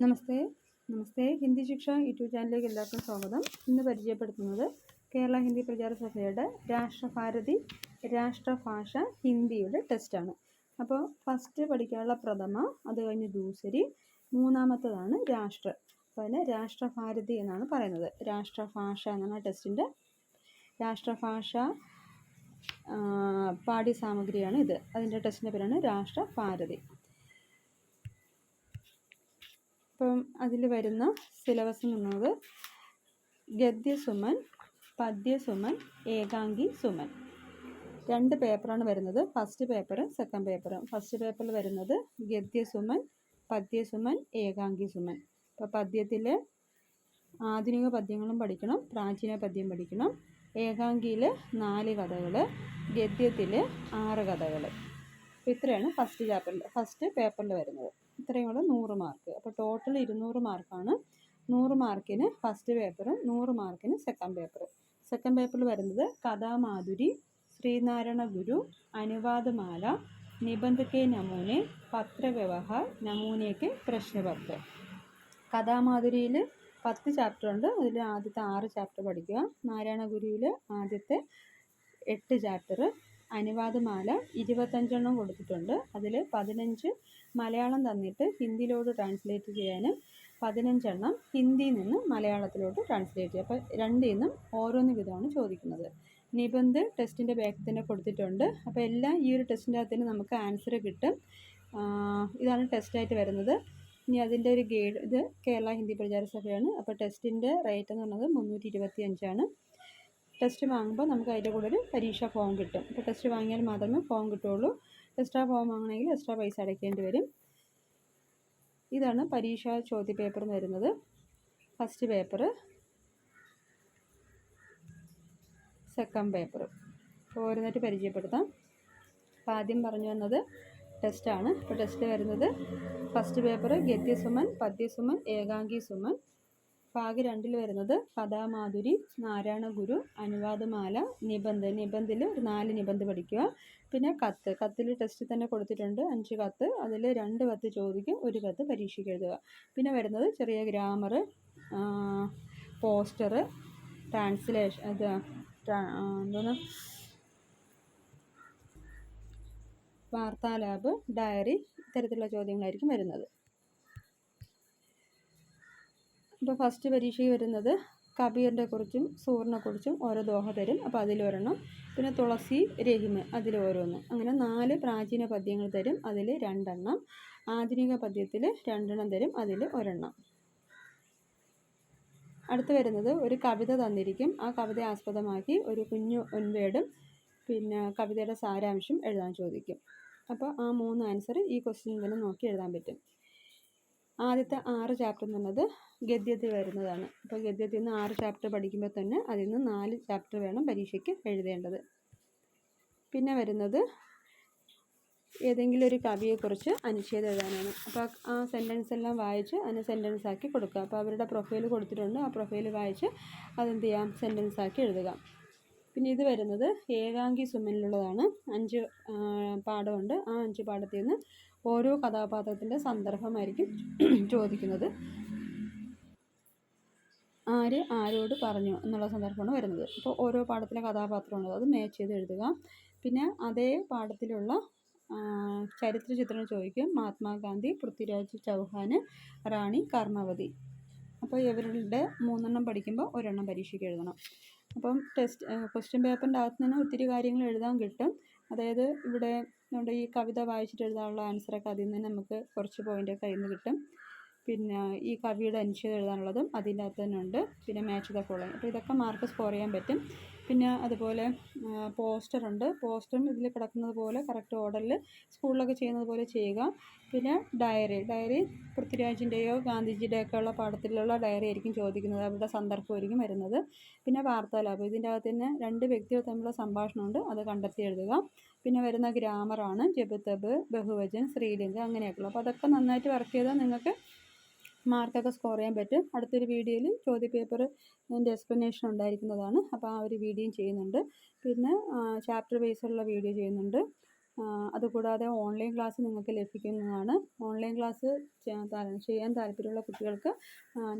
നമസ്തേ. നമസ്തേ. ഹിന്ദി ശിക്ഷ യൂട്യൂബ് ചാനലിലേക്ക് എല്ലാവർക്കും സ്വാഗതം. ഇന്ന് പരിചയപ്പെടുത്തുന്നത് കേരള ഹിന്ദി പ്രചാര സഭയുടെ രാഷ്ട്രഭാരതി രാഷ്ട്രഭാഷ ഹിന്ദിയുടെ ടെസ്റ്റാണ് അപ്പോൾ ഫസ്റ്റ് പഠിക്കാനുള്ള പ്രഥമ അത് കഴിഞ്ഞ് ദൂസരി മൂന്നാമത്തതാണ് രാഷ്ട്ര. അപ്പോൾ അതിന് രാഷ്ട്രഭാരതി എന്നാണ് പറയുന്നത്. രാഷ്ട്രഭാഷ എന്നാണ് ടെസ്റ്റിന്റെ രാഷ്ട്രഭാഷ പാഠ്യസാമഗ്രിയാണ് ഇത്. അതിന്റെ ടെസ്റ്റിന്റെ പേരാണ് രാഷ്ട്രഭാരതി. ഇപ്പം അതിൽ വരുന്ന സിലബസ് എന്ന് പറയുന്നത് ഗദ്യസുമൻ പദ്യസുമൻ ഏകാംഗി സുമൻ. രണ്ട് പേപ്പറാണ് വരുന്നത്. First paper second paper first പേപ്പറിൽ വരുന്നത് ഗദ്യസുമൻ പദ്യസുമൻ ഏകാംഗി സുമൻ. അപ്പോൾ പദ്യത്തിൽ ആധുനിക പദ്യങ്ങളും പഠിക്കണം പ്രാചീന പദ്യം പഠിക്കണം. ഏകാംഗിയിൽ നാല് കഥകൾ ഗദ്യത്തിൽ ആറ് കഥകൾ ഇത്രയാണ് ഫസ്റ്റ് ചാപ്റ്ററിൽ ഫസ്റ്റ് പേപ്പറിൽ വരുന്നത്. ഇത്രയും കൂടെ നൂറ് മാർക്ക്. അപ്പോൾ ടോട്ടൽ ഇരുന്നൂറ് മാർക്കാണ്. നൂറ് മാർക്കിന് ഫസ്റ്റ് പേപ്പർ നൂറ് മാർക്കിന് സെക്കൻഡ് പേപ്പർ സെക്കൻഡ് പേപ്പറിൽ വരുന്നത് കഥാമാധുരി ശ്രീനാരായണ ഗുരു അനുവാദമാല നിബന്ധ കെ നമൂനെ പത്രവ്യവഹാർ നമൂനയ്ക്ക് പ്രശ്നപത്ര. കഥാമാധുരിയിൽ പത്ത് ചാപ്റ്റർ ഉണ്ട്. അതിൽ ആദ്യത്തെ ആറ് ചാപ്റ്റർ പഠിക്കുക. നാരായണ ഗുരുവിൽ ആദ്യത്തെ എട്ട് ചാപ്റ്റർ അനുവാദമാല ഇരുപത്തഞ്ചെണ്ണം കൊടുത്തിട്ടുണ്ട്. അതിൽ പതിനഞ്ച് മലയാളം തന്നിട്ട് ഹിന്ദിയിലോട്ട് ട്രാൻസ്ലേറ്റ് ചെയ്യാനും പതിനഞ്ചെണ്ണം ഹിന്ദിയിൽ നിന്ന് മലയാളത്തിലോട്ട് ട്രാൻസ്ലേറ്റ് ചെയ്യുക അപ്പോൾ രണ്ടിൽ നിന്നും ഓരോന്ന് വിധമാണ് ചോദിക്കുന്നത്. നിബന്ധ ടെസ്റ്റിന്റെ ബാക്കിൽ തന്നെ കൊടുത്തിട്ടുണ്ട്. അപ്പോൾ എല്ലാം ഈ ഒരു ടെസ്റ്റിന്റെ അകത്ത് തന്നെ നമുക്ക് ആൻസർ കിട്ടും. ഇതാണ് ടെസ്റ്റായിട്ട് വരുന്നത്. ഇനി അതിന്റെ ഒരു ഗൈഡ് ഇത് കേരള ഹിന്ദി പ്രചാര സഭയാണ്. അപ്പോൾ ടെസ്റ്റിന്റെ റേറ്റ് എന്ന് പറയുന്നത് മുന്നൂറ്റി ഇരുപത്തി അഞ്ചാണ് ടെസ്റ്റ് വാങ്ങുമ്പോൾ നമുക്ക് അതിന്റെ കൂടെ ഒരു പരീക്ഷാ ഫോം കിട്ടും. അപ്പോൾ ടെസ്റ്റ് വാങ്ങിയാൽ മാത്രമേ ഫോം കിട്ടുള്ളൂ എക്സ്ട്രാ ഫോം വാങ്ങണമെങ്കിൽ എക്സ്ട്രാ പൈസ അടയ്ക്കേണ്ടി വരും. ഇതാണ് പരീക്ഷാ ചോദ്യപേപ്പർ എന്ന് വരുന്നത്. ഫസ്റ്റ് പേപ്പർ സെക്കൻഡ് പേപ്പർ ഓരോന്നായിട്ട് പരിചയപ്പെടുത്താം. അപ്പോൾ ആദ്യം പറഞ്ഞു വന്നത് ടെസ്റ്റാണ് ഇപ്പോൾ ടെസ്റ്റ് വരുന്നത് ഫസ്റ്റ് പേപ്പർ ഗദ്യസുമൻ പദ്യസുമൻ ഏകാംഗി സുമൻ ഭാഗ് രണ്ടിൽ വരുന്നത് കഥാമാധുരി നാരായണ ഗുരു അനുവാദമാല നിബന്ധ നിബന്ധിൽ ഒരു നാല് നിബന്ധ പഠിക്കുക. പിന്നെ കത്ത്. കത്തിൽ ടെസ്റ്റ് തന്നെ കൊടുത്തിട്ടുണ്ട്. അഞ്ച് കത്ത്. അതിൽ രണ്ട് കത്ത് ചോദിക്കും. ഒരു കത്ത് പരീക്ഷയ്ക്ക് എഴുതുക. പിന്നെ വരുന്നത് ചെറിയ ഗ്രാമർ പോസ്റ്റർ ട്രാൻസ്ലേഷൻ ഇത് എന്തോന്ന് വാർത്താലാബ് ഡയറി ഇത്തരത്തിലുള്ള ചോദ്യങ്ങളായിരിക്കും വരുന്നത്. ഇപ്പോൾ ഫസ്റ്റ് പരീക്ഷയ്ക്ക് വരുന്നത് കബീറിനെ കുറിച്ചും സൂറിനെ കുറിച്ചും ഓരോ ദോഹ തരും. അപ്പോൾ അതിലൊരെണ്ണം പിന്നെ തുളസി രഹിമ് അതിൽ ഓരോന്ന്. അങ്ങനെ നാല് പ്രാചീന പദ്യങ്ങൾ തരും. അതിൽ രണ്ടെണ്ണം. ആധുനിക പദ്യത്തിൽ രണ്ടെണ്ണം തരും. അതിൽ ഒരെണ്ണം. അടുത്ത് വരുന്നത് ഒരു കവിത തന്നിരിക്കും. ആ കവിതയെ ആസ്പദമാക്കി ഒരു കുഞ്ഞു ഒൻവേടും പിന്നെ കവിതയുടെ സാരാംശം എഴുതാൻ ചോദിക്കും. അപ്പോൾ ആ മൂന്ന് ആൻസർ ഈ ക്വസ്റ്റ്യൻ തന്നെ നോക്കി എഴുതാൻ പറ്റും. ആദ്യത്തെ ആറ് ചാപ്റ്റർ എന്ന് പറയുന്നത് ഗദ്യത്തിൽ വരുന്നതാണ്. അപ്പോൾ ഗദ്യത്തിൽ നിന്ന് ആറ് ചാപ്റ്റർ പഠിക്കുമ്പോൾ തന്നെ അതിൽ നിന്ന് നാല് ചാപ്റ്റർ വേണം പരീക്ഷയ്ക്ക് എഴുതേണ്ടത്. പിന്നെ വരുന്നത് ഏതെങ്കിലും ഒരു കവിയെക്കുറിച്ച് അനുച്ഛേദം എഴുതാനാണ്. അപ്പോൾ ആ സെന്റൻസ് എല്ലാം വായിച്ച് അതിനെ സെന്റൻസ് ആക്കി കൊടുക്കുക. അപ്പോൾ അവരുടെ പ്രൊഫൈൽ കൊടുത്തിട്ടുണ്ട്. ആ പ്രൊഫൈൽ വായിച്ച് അതെന്ത് ചെയ്യാം? സെന്റൻസ് ആക്കി എഴുതുക. പിന്നെ ഇത് വരുന്നത് ഏകാംഗി സുമനിലുള്ളതാണ് അഞ്ച് പാഠമുണ്ട്. ആ അഞ്ച് പാഠത്തിൽ നിന്ന് ഓരോ കഥാപാത്രത്തിന്റെ സന്ദർഭമായിരിക്കും ചോദിക്കുന്നത്. ആര് ആരോട് പറഞ്ഞു എന്നുള്ള സന്ദർഭമാണ് വരുന്നത്. അപ്പോൾ ഓരോ പാഠത്തിലെ കഥാപാത്രമാണ് അത് മാച്ച് ചെയ്ത് എഴുതുക. പിന്നെ അതേ പാഠത്തിലുള്ള ചരിത്ര ചിത്രങ്ങൾ ചോദിക്കും. മഹാത്മാഗാന്ധി പൃഥ്വിരാജ് ചൗഹാന് റാണി കർമ്മവതി അപ്പോൾ ഇവരുടെ മൂന്നെണ്ണം പഠിക്കുമ്പോൾ ഒരെണ്ണം പരീക്ഷയ്ക്ക് എഴുതണം. അപ്പം ടെസ്റ്റ് ക്വസ്റ്റ്യൻ പേപ്പറിന്റെ അകത്ത് നിന്ന് ഒത്തിരി കാര്യങ്ങൾ എഴുതാൻ കിട്ടും. അതായത് ഇവിടെ നമ്മുടെ ഈ കവിത വായിച്ചിട്ട് എഴുതാനുള്ള ആൻസറൊക്കെ അതിൽ നിന്ന് നമുക്ക് കുറച്ച് പോയിന്റ് കയ്യിൽ നിന്ന് കിട്ടും. പിന്നെ ഈ കവിയുടെ അനുച്ഛേദം എഴുതാനുള്ളതും അതിന്റെ അകത്ത് തന്നെ ഉണ്ട്. പിന്നെ മാച്ച് ദ ഫോളോയിങ് അപ്പോൾ ഇതൊക്കെ മാർക്ക് സ്കോർ ചെയ്യാൻ പറ്റും. പിന്നെ അതുപോലെ പോസ്റ്ററുണ്ട് പോസ്റ്ററും ഇതിൽ കിടക്കുന്നത് പോലെ കറക്റ്റ് ഓർഡറിൽ സ്കൂളിലൊക്കെ ചെയ്യുന്നത് പോലെ ചെയ്യുക. പിന്നെ ഡയറി ഡയറി പൃഥ്വിരാജിന്റെയോ ഗാന്ധിജിയുടെയോ ഒക്കെ ഉള്ള പാഠത്തിലുള്ള ഡയറി ആയിരിക്കും ചോദിക്കുന്നത്. അവരുടെ സന്ദർഭമായിരിക്കും വരുന്നത്. പിന്നെ വാർത്താലാപം ഇതിന്റെ അകത്ത് തന്നെ രണ്ട് വ്യക്തികൾ തമ്മിലുള്ള സംഭാഷണമുണ്ട് അത് കണ്ടെത്തി എഴുതുക. പിന്നെ വരുന്ന ഗ്രാമറാണ് ജബുതബ് ബഹുവചൻ ശ്രീലിംഗം അങ്ങനെയൊക്കെയുള്ളൂ അപ്പോൾ അതൊക്കെ നന്നായിട്ട് വർക്ക് ചെയ്താൽ നിങ്ങൾക്ക് മാർക്കൊക്കെ സ്കോർ ചെയ്യാൻ പറ്റും. അടുത്തൊരു വീഡിയോയിൽ ചോദ്യപേപ്പർ അതിന്റെ എക്സ്പ്ലനേഷൻ ഉണ്ടായിരിക്കുന്നതാണ്. അപ്പോൾ ആ ഒരു വീഡിയോയും ചെയ്യുന്നുണ്ട്. പിന്നെ ചാപ്റ്റർ ബേസുള്ള വീഡിയോ ചെയ്യുന്നുണ്ട്. അതുകൂടാതെ ഓൺലൈൻ ക്ലാസ് നിങ്ങൾക്ക് ലഭിക്കുന്നതാണ്. ഓൺലൈൻ ക്ലാസ് ചെയ്യാൻ താല്പര്യമുള്ള കുട്ടികൾക്ക്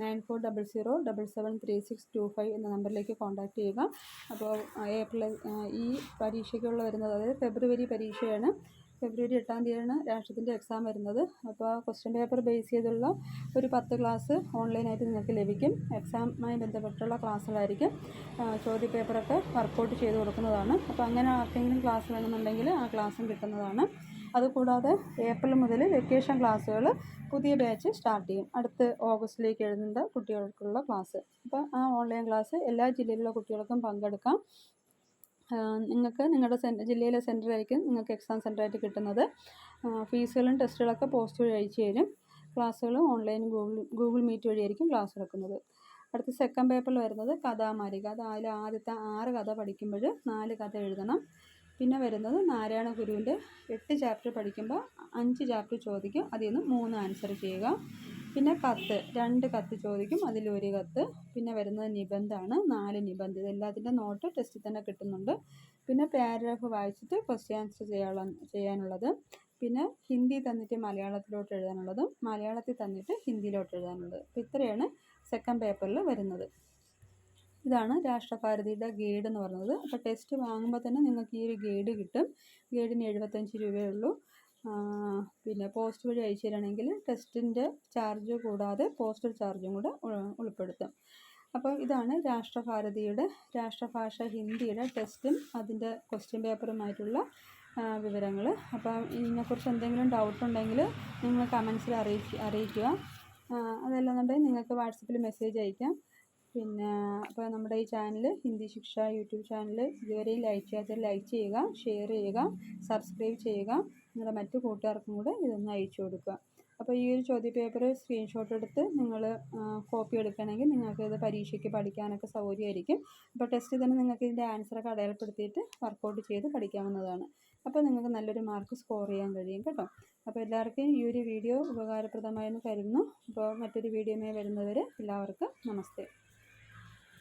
nine four double zero double seven three six two five എന്ന നമ്പറിലേക്ക് കോൺടാക്റ്റ് ചെയ്യുക. അപ്പോൾ ഏപ്രിൽ ഈ പരീക്ഷയ്ക്കുള്ള വരുന്നത് അതായത് ഫെബ്രുവരി പരീക്ഷയാണ്. ഫെബ്രുവരി എട്ടാം തീയതിയാണ് രാഷ്ട്രത്തിന്റെ എക്സാം വരുന്നത്. അപ്പോൾ ക്വസ്റ്റ്യൻ പേപ്പർ ബേസ് ചെയ്തുള്ള ഒരു പത്ത് ക്ലാസ് ഓൺലൈനായിട്ട് നിങ്ങൾക്ക് ലഭിക്കും. എക്സാമുമായി ബന്ധപ്പെട്ടുള്ള ക്ലാസ്സുകളായിരിക്കും ചോദ്യ പേപ്പറൊക്കെ വർക്കൗട്ട് ചെയ്ത് കൊടുക്കുന്നതാണ്. അപ്പോൾ അങ്ങനെ ആർക്കെങ്കിലും ക്ലാസ് വേണമെന്നുണ്ടെങ്കിൽ ആ ക്ലാസ്സും കിട്ടുന്നതാണ്. അതുകൂടാതെ ഏപ്രിൽ മുതൽ വെക്കേഷൻ ക്ലാസ്സുകൾ പുതിയ ബാച്ച് സ്റ്റാർട്ട് ചെയ്യും. അടുത്ത് ഓഗസ്റ്റിലേക്ക് എഴുതുന്ന കുട്ടികൾക്കുള്ള ക്ലാസ് അപ്പോൾ ആ ഓൺലൈൻ ക്ലാസ് എല്ലാ ജില്ലയിലുള്ള കുട്ടികൾക്കും പങ്കെടുക്കാം. നിങ്ങൾക്ക് നിങ്ങളുടെ സെൻ ജില്ലയിലെ സെന്ററായിരിക്കും നിങ്ങൾക്ക് എക്സാം സെന്ററായിട്ട് കിട്ടുന്നത്. ഫീസുകളും ടെസ്റ്റുകളൊക്കെ പോസ്റ്റ് വഴി അയച്ചു തരും. ക്ലാസ്സുകൾ ഓൺലൈൻ ഗൂഗിൾ ഗൂഗിൾ മീറ്റ് വഴിയായിരിക്കും ക്ലാസ് എടുക്കുന്നത്. അടുത്ത സെക്കൻഡ് പേപ്പറിൽ വരുന്നത് കഥാമാലിക. അത് അതിൽ ആദ്യത്തെ ആറ് കഥ പഠിക്കുമ്പോൾ നാല് കഥ എഴുതണം. പിന്നെ വരുന്നത് നാരായണ ഗുരുവിന്റെ എട്ട് ചാപ്റ്റർ പഠിക്കുമ്പോൾ അഞ്ച് ചാപ്റ്റർ ചോദിക്കും. അതിൽ നിന്ന് മൂന്ന് ആൻസർ ചെയ്യുക. പിന്നെ കത്ത് രണ്ട് കത്ത് ചോദിക്കും. അതിലൊരു കത്ത്. പിന്നെ വരുന്നത് നിബന്ധമാണ്. നാല് നിബന്ധ ഇതെല്ലാത്തിന്റെ നോട്ട് ടെസ്റ്റിൽ തന്നെ കിട്ടുന്നുണ്ട്. പിന്നെ പാരഗ്രാഫ് വായിച്ചിട്ട് ക്വസ്റ്റ്യൻ ആൻസർ ചെയ്യാനുള്ള ചെയ്യാനുള്ളത്. പിന്നെ ഹിന്ദി തന്നിട്ട് മലയാളത്തിലോട്ട് എഴുതാനുള്ളതും മലയാളത്തിൽ തന്നിട്ട് ഹിന്ദിയിലോട്ട് എഴുതാനുള്ളത്. അപ്പോൾ ഇത്രയാണ് സെക്കൻഡ് പേപ്പറിൽ വരുന്നത്. ഇതാണ് രാഷ്ട്രഭാരതിയുടെ ഗൈഡ് എന്ന് പറയുന്നത്. അപ്പോൾ ടെസ്റ്റ് വാങ്ങുമ്പോൾ തന്നെ നിങ്ങൾക്ക് ഈ ഒരു ഗൈഡ് കിട്ടും. ഗൈഡിന് എഴുപത്തഞ്ച് രൂപയേ ഉള്ളൂ പിന്നെ പോസ്റ്റ് വഴി അയച്ചു തരികയാണെങ്കിൽ ടെസ്റ്റിന്റെ ചാർജ് കൂടാതെ പോസ്റ്റൽ ചാർജും കൂടെ ഉൾപ്പെടുത്തും. അപ്പോൾ ഇതാണ് രാഷ്ട്രഭാരതിയുടെ രാഷ്ട്രഭാഷ ഹിന്ദിയുടെ ടെസ്റ്റും അതിന്റെ ക്വസ്റ്റ്യൻ പേപ്പറുമായിട്ടുള്ള വിവരങ്ങൾ. അപ്പോൾ ഇതിനെക്കുറിച്ച് എന്തെങ്കിലും ഡൗട്ട് ഉണ്ടെങ്കിൽ നിങ്ങൾ കമൻസിൽ അറിയിക്കുക. അറിയിക്കുക അതല്ലാന്നുണ്ടെങ്കിൽ നിങ്ങൾക്ക് വാട്സപ്പിൽ മെസ്സേജ് അയക്കാം. പിന്നെ അപ്പോൾ നമ്മുടെ ഈ channel Hindi Shiksha YouTube channel ഇതുവരെയും ലൈക്ക് ചെയ്യാത്തവർ ലൈക്ക് ചെയ്യുക ഷെയർ ചെയ്യുക സബ്സ്ക്രൈബ് ചെയ്യുക. നിങ്ങളുടെ മറ്റു കൂട്ടുകാർക്കും കൂടെ ഇതൊന്ന് അയച്ചു കൊടുക്കുക. അപ്പോൾ ഈ ഒരു ചോദ്യ പേപ്പർ സ്ക്രീൻഷോട്ട് എടുത്ത് നിങ്ങൾ കോപ്പി എടുക്കണമെങ്കിൽ നിങ്ങൾക്ക് ഇത് പരീക്ഷയ്ക്ക് പഠിക്കാനൊക്കെ സൗകര്യമായിരിക്കും. അപ്പോൾ ടെസ്റ്റ് തന്നെ നിങ്ങൾക്ക് ഇതിന്റെ ആൻസറൊക്കെ അടയാളപ്പെടുത്തിയിട്ട് വർക്കൗട്ട് ചെയ്ത് പഠിക്കാവുന്നതാണ്. അപ്പോൾ നിങ്ങൾക്ക് നല്ലൊരു മാർക്ക് സ്കോർ ചെയ്യാൻ കഴിയും കേട്ടോ. അപ്പോൾ എല്ലാവർക്കും ഈ ഒരു വീഡിയോ ഉപകാരപ്രദമായെന്ന് കരുതുന്നു. അപ്പോൾ മറ്റൊരു വീഡിയോയുമായി വരുന്നവരെ എല്ലാവർക്കും നമസ്തേ.